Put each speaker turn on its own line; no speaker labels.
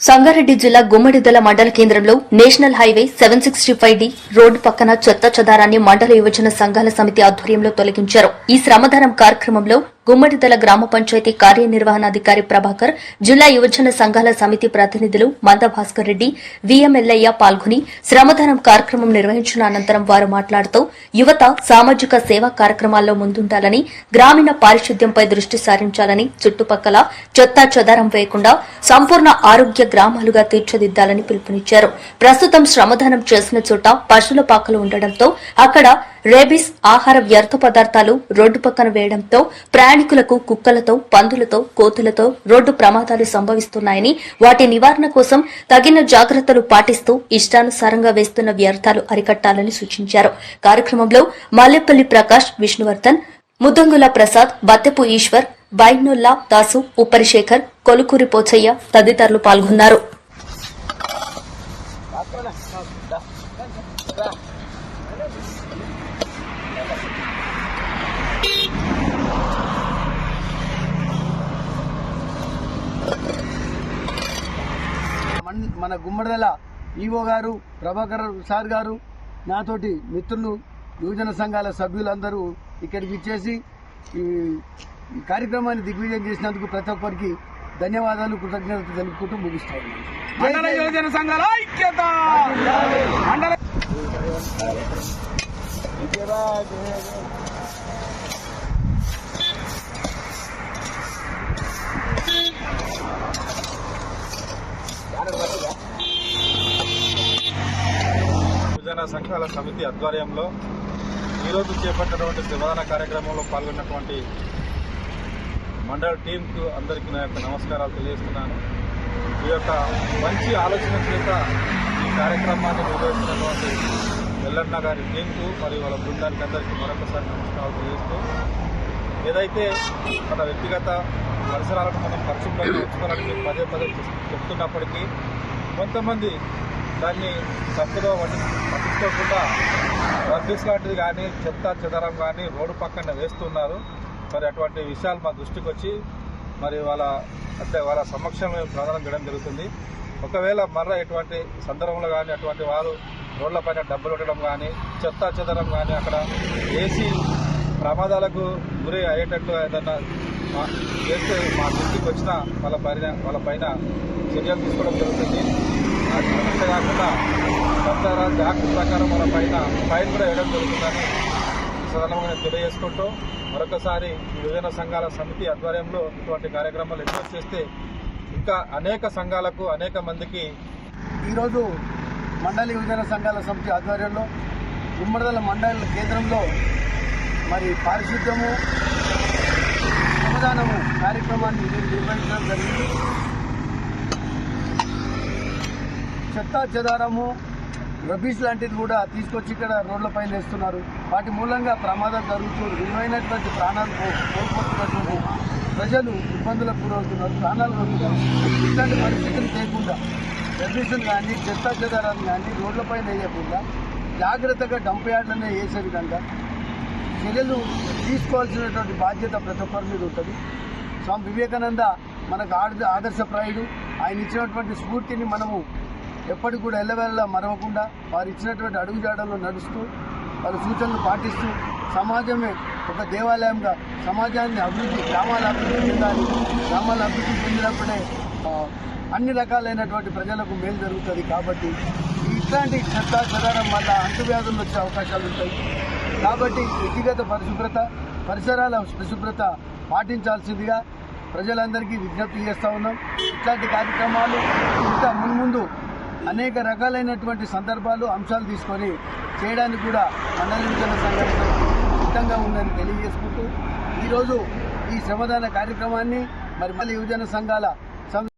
సంగారెడ్డి జిల్లా గుమ్మడిదల మండల కేంద్రంలో national highway seven sixty five D road పక్కన చెత్త చెదారాన్ని మండల యువజన సంఘాల సమితి ఆధ్వర్యంలో తొలగించారు. ఈ శ్రమదానం కార్యక్రమంలో గుమ్మడిదల గ్రామ పంచాయతీ కార్యనిర్వహణాధికారి ప్రభాకర్ జిల్లా యువజన సంఘాల సమితి ప్రతినిధులు మందభాస్కర్ రెడ్డి విఎంఎల్ఐ పాల్గొని శ్రమదానం కార్యక్రమం నిర్వహించిన అనంతరం వారు మాట్లాడుతూ యువత సామాజిక సేవా కార్యక్రమాల్లో ముందుండాలని గ్రామీణ పారిశుద్ధ్యంపై దృష్టి సారించాలని చుట్టుపక్కల చెత్త చెదారం వేయకుండా సంపూర్ణ ఆరోగ్య గ్రామాలుగా తీర్చిదిద్దాలని పిలుపునిచ్చారు. ప్రస్తుతం శ్రమదానం చేసిన చోట పశువుల పాకలు ఉండడంతో అక్కడ రేబిస్ ఆహార వ్యర్థ పదార్థాలు రోడ్డు పక్కన వేయడంతో ప్రయాణికులకు కుక్కలతో పందులతో కోతులతో రోడ్డు ప్రమాదాలు సంభవిస్తున్నాయని వాటి నివారణ కోసం తగిన జాగ్రత్తలు పాటిస్తూ ఇష్టానుసారంగా వేస్తున్న వ్యర్థాలు అరికట్టాలని సూచించారు. కార్యక్రమంలో మల్లెపల్లి ప్రకాష్ విష్ణువర్ధన్ ముద్దంగుల ప్రసాద్ బత్తెపు ఈశ్వర్ బైనుల్లా దాసు ఉప్పరిశేఖర్ కొలుకూరి పోచయ్య తదితరులు పాల్గొన్నారు.
మన- గుమ్మడిదల ఈవో గారు ప్రభాకర్ సార్ గారు నాతోటి మిత్రులు యువజన సంఘాల సభ్యులందరూ ఇక్కడికి ఇచ్చేసి ఈ కార్యక్రమాన్ని దిగ్విజయం చేసినందుకు ప్రతి ఒక్కరికి ధన్యవాదాలు కృతజ్ఞతలు తెలుపుకుంటూ ముగిస్తాను.
మండల యోజన సంఘాల ఐక్యత! మండల
విభజన సంఘాల సమితి ఆధ్వర్యంలో ఈరోజు చేపట్టినటువంటి శ్రమదాన కార్యక్రమంలో పాల్గొన్నటువంటి మండల టీంకు అందరికీ నా యొక్క నమస్కారాలు తెలియజేస్తున్నాను. ఈ యొక్క మంచి ఆలోచన చేత ఈ కార్యక్రమాన్ని నిర్వహిస్తున్నటువంటి ఎల్లన్న గారి టీంకు మరియు వాళ్ళ బృందానికి అందరికీ మరొకసారి నమస్కారాలు తెలియజేస్తూ ఏదైతే మన వ్యక్తిగత పరిసరాలను మనం పరిశుభ్రంగా ఉంచుకోవాలని పదే పదే చెప్తున్నప్పటికీ కొంతమంది దాన్ని తప్పుదో పట్టించుకోకుండా రబ్బీస్ లాంటిది కానీ చెత్త చెదరం కానీ రోడ్డు పక్కన వేస్తున్నారు. మరి అటువంటి విషయాలు మా దృష్టికి వచ్చి మరి వాళ్ళ అంటే వాళ్ళ సమక్షంలో ప్రధానం చేయడం జరుగుతుంది. ఒకవేళ మర్ర ఎటువంటి సందర్భంలో కానీ అటువంటి వారు రోడ్లపైన డబ్బులు ఉండడం కానీ చెత్త చెదరం కానీ అక్కడ వేసి ప్రమాదాలకు గురి అయ్యేటట్టు ఏదన్నా చేస్తే మా దృష్టికి వచ్చిన వాళ్ళ పైన వాళ్ళ పైన చర్యలు తీసుకోవడం జరుగుతుంది. అది అంతేకాకుండా సర్దార యాక్ట్ ప్రకారం మన పైన ఫైన్ కూడా వేయడం జరుగుతుందని సదనంగా తెలియజేసుకుంటూ మరొకసారి యువజన సంఘాల సమితి ఆధ్వర్యంలో ఇటువంటి కార్యక్రమాలు ఎన్నో చేస్తే ఇంకా అనేక సంఘాలకు అనేక మందికి
ఈరోజు మండలి యువజన సంఘాల సమితి ఆధ్వర్యంలో గుమ్మడిదల మండల కేంద్రంలో మరి పారిశుద్ధ్యము శ్రమదానము కార్యక్రమాన్ని నిర్వహించడం జరిగింది. చెత్త చెదారము రబీస్ లాంటిది కూడా తీసుకొచ్చి ఇక్కడ రోడ్లపైన వేస్తున్నారు. వాటి మూలంగా ప్రమాదాలు జరుగుతూ విలువైనటువంటి ప్రాణాలు కోల్పోతున్నటువంటి ప్రజలు ఇబ్బందులకు గురవుతున్నారు ప్రాణాలు కోల్పోతున్నారు. ఇట్లాంటి పరిస్థితులు చేయకుండా రబీసులు కానీ చెత్త చెదారాలు కానీ రోడ్లపైన వేయకుండా జాగ్రత్తగా డంప్ యార్డ్లనే వేసే విధంగా చర్యలు తీసుకోవాల్సినటువంటి బాధ్యత ప్రతి ఒక్కరి మీద ఉంటుంది. స్వామి వివేకానంద మనకు ఆదర్శప్రాయుడు ఆయన ఇచ్చినటువంటి స్ఫూర్తిని మనము ఎప్పటికి కూడా ఎల్లవెల్ల మరవకుండా వారు ఇచ్చినటువంటి అడుగుజాడల్లో నడుస్తూ వారి సూచనలు పాటిస్తూ సమాజమే ఒక దేవాలయంగా సమాజాన్ని అభివృద్ధి గ్రామాల అభివృద్ధి చెందాలి గ్రామాల అభివృద్ధి చెందినప్పుడే అన్ని రకాలైనటువంటి ప్రజలకు మేలు జరుగుతుంది కాబట్టి ఇట్లాంటి చెత్త చెదారం వల్ల అంటువ్యాధులు వచ్చే అవకాశాలు ఉంటాయి. కాబట్టి వ్యక్తిగత పరిశుభ్రత పరిసరాల పరిశుభ్రత పాటించాల్సిందిగా ప్రజలందరికీ విజ్ఞప్తి చేస్తూ ఉన్నాం. ఇట్లాంటి కార్యక్రమాలు ఇంకా మున్ముందు అనేక రకాలైనటువంటి సందర్భాలు అంశాలు తీసుకొని చేయడానికి కూడా మండల విభజన సంఘటన సిద్ధంగా ఉందని తెలియజేసుకుంటూ ఈరోజు ఈ శ్రమదాన కార్యక్రమాన్ని మరి మళ్ళీ యువజన సంఘాల సం-